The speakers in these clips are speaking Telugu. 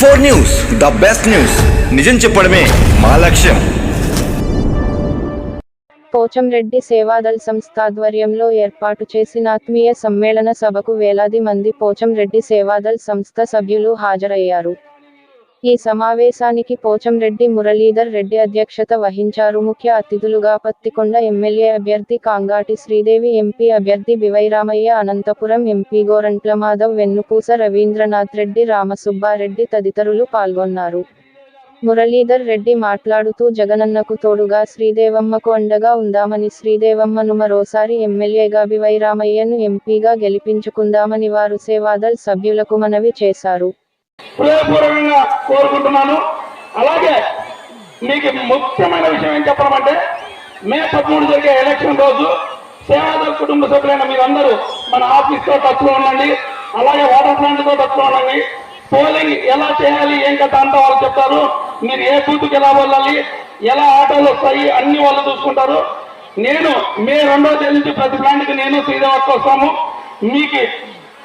Four news the best news నిజం చెప్పడమే మా లక్ష్యం. పోచంరెడ్డి సేవాదల్ సంస్థ ఆధ్వర్యంలో ఏర్పాటు చేసిన ఆత్మీయ సమ్మేళన సభకు వేలాది మంది పోచంరెడ్డి సేవాదల్ సంస్థ సభ్యులు హాజరయ్యారు. ఈ సమావేశానికి పోచంరెడ్డి మురళీధర్ రెడ్డి అధ్యక్షత వహించారు. ముఖ్య అతిథులుగా పత్తికొండ ఎమ్మెల్యే అభ్యర్థి కాంగాటి శ్రీదేవి ఎంపీ అభ్యర్థి బివైరామయ్య అనంతపురం ఎంపీ గోరంట్ల మాధవ్ వెన్నుపూస రవీంద్రనాథ్ రెడ్డి రామసుబ్బారెడ్డి తదితరులు పాల్గొన్నారు. మురళీధర్ రెడ్డి మాట్లాడుతూ జగనన్నకు తోడుగా శ్రీదేవమ్మకు అండగా ఉందామని శ్రీదేవమ్మను మరోసారి ఎమ్మెల్యేగా బివైరామయ్యను ఎంపీగా గెలిపించుకుందామని వారు సేవాదల్ సభ్యులకు మనవి చేశారు. హృదయపూర్వకంగా కోరుకుంటున్నాను. అలాగే మీకు ముఖ్యమైన విషయం ఏం చెప్పడం అంటే మే పదమూడు జరిగే ఎలక్షన్ రోజు సేవాదళ కుటుంబ సభ్యులైన మీరందరూ మన ఆఫీస్తో టచ్లో ఉండండి అలాగే వాటర్ ప్లాంట్తో టచ్లో ఉండండి. పోలింగ్ ఎలా చేయాలి ఏం కథ అంతా వాళ్ళు చెప్తారు మీరు ఏ బూత్కి ఎలా వెళ్ళాలి ఎలా ఆటోలు వస్తాయి అన్ని వాళ్ళు చూసుకుంటారు. నేను మే రెండో తేదీ నుంచి ప్రతి ప్లాంట్కి నేను శ్రీదేవాకి వస్తాము. మీకు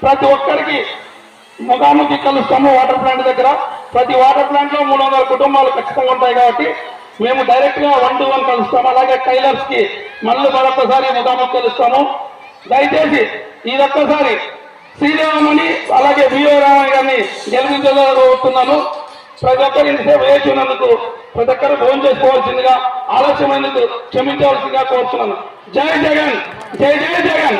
ప్రతి ఒక్కరికి ముఖాముఖి కలుస్తాము వాటర్ ప్లాంట్ దగ్గర. ప్రతి వాటర్ ప్లాంట్లో మూడు వందల కుటుంబాలు ఖచ్చితంగా ఉంటాయి కాబట్టి మేము డైరెక్ట్గా వన్ టు వన్ కలుస్తాము అలాగే టైలర్స్కి మళ్ళీ మరొకసారి ముఖాముఖి కలుస్తాము. దయచేసి ఇదొక్కసారి శ్రీరామని అలాగే విఓ రామయ్య గారిని గెలిపించగలుగుతున్నాను ప్రతి ఒక్కరు ఇంతసేపు వేచి ఉన్నందుకు ప్రతి ఒక్కరు ఫోన్ చేసుకోవాల్సిందిగా ఆలస్యమైనందుకు క్షమించవలసిందిగా కోరుతున్నాను జై జగన్! జై జై జగన్!